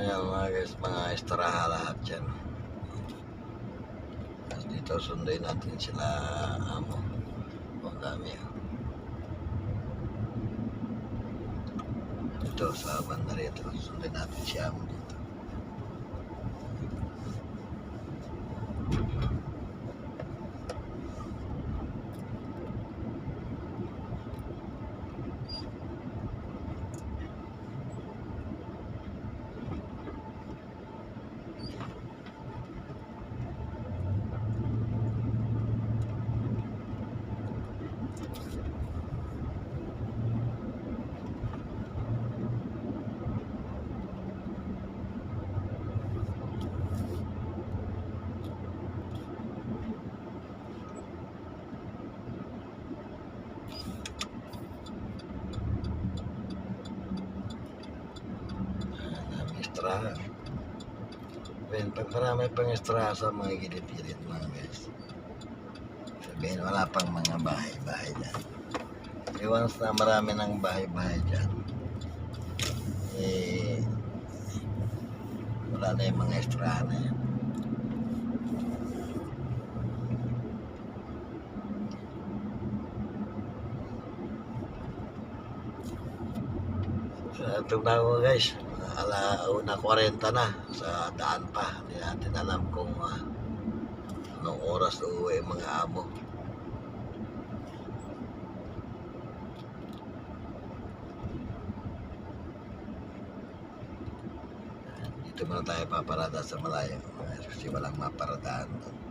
mga guys, mga estraha lahat yan. Tapos dito sunduin natin sila amo. Ang dami. oh. Dito sa banda rito, sunduin natin si amo dito. Dami estraha. Ben, pag marami pang estraha sa mga gilid-gilid mga guys. Sabihin, wala pang mga bahay-bahay dyan. Eh, once na marami ng bahay-bahay dyan, eh, wala na yung mga estraha na yan. Ito na ako guys, ala una 40 na sa daan pa. Hindi natin alam kung ah, anong oras uuwi mga amo. Dito muna tayo paparada sa malayo kasi walang maparadaan doon.